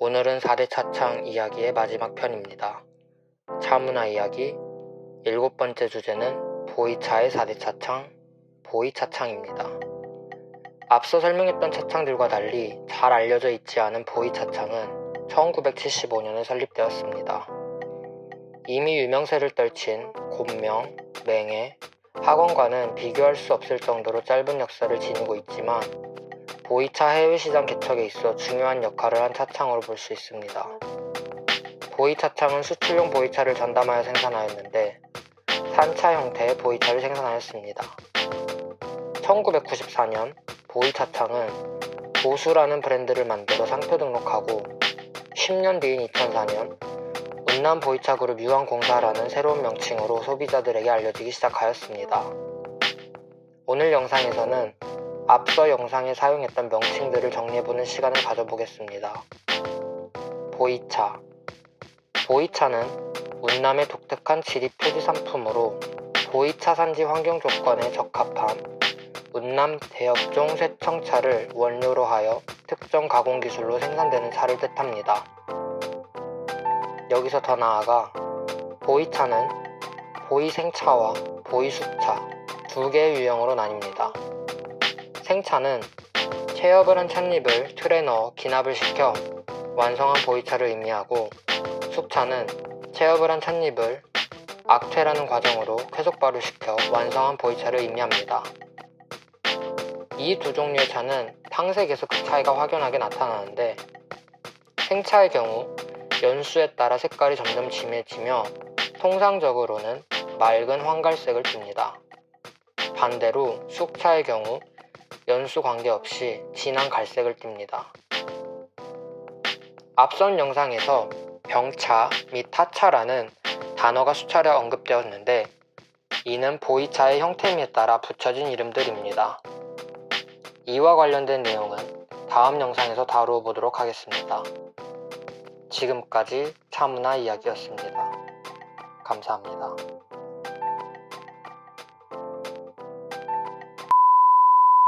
오늘은 4대 차창 이야기의 마지막 편입니다. 차문화 이야기 일곱 번째 주제는 보이차의 4대 차창, 보이차창입니다. 앞서 설명했던 차창들과 달리 잘 알려져 있지 않은 보이차창은 1975년에 설립되었습니다. 이미 유명세를 떨친 곤명, 맹해, 학원과는 비교할 수 없을 정도로 짧은 역사를 지니고 있지만 보이차 해외 시장 개척에 있어 중요한 역할을 한 차창으로 볼 수 있습니다. 보이차창은 수출용 보이차를 전담하여 생산하였는데 산차 형태의 보이차를 생산하였습니다. 1994년 보이차창은 보수라는 브랜드를 만들어 상표 등록하고 10년 뒤인 2004년 운남 보이차 그룹 유한공사라는 새로운 명칭으로 소비자들에게 알려지기 시작하였습니다. 오늘 영상에서는 앞서 영상에 사용했던 명칭들을 정리해보는 시간을 가져보겠습니다. 보이차 보이차는 운남의 독특한 지리 표지 상품으로 보이차 산지 환경 조건에 적합한 운남 대역종 쇠청차를 원료로 하여 특정 가공 기술로 생산되는 차를 뜻합니다. 여기서 더 나아가 보이차는 보이생차와 보이수차 두 개의 유형으로 나뉩니다. 생차는 체엽을 한 찻잎을 틀에 넣어 기납을 시켜 완성한 보이차를 의미하고 숙차는 체엽을 한 찻잎을 악퇴라는 과정으로 쾌속발효 시켜 완성한 보이차를 의미합니다. 이 두 종류의 차는 탕색에서 그 차이가 확연하게 나타나는데 생차의 경우 연수에 따라 색깔이 점점 진해지며 통상적으로는 맑은 황갈색을 띱니다. 반대로 숙차의 경우 연수 관계없이 진한 갈색을 띱니다. 앞선 영상에서 병차 및 타차라는 단어가 수차례 언급되었는데 이는 보이차의 형태에 따라 붙여진 이름들입니다. 이와 관련된 내용은 다음 영상에서 다루어 보도록 하겠습니다. 지금까지 차문화 이야기였습니다. 감사합니다.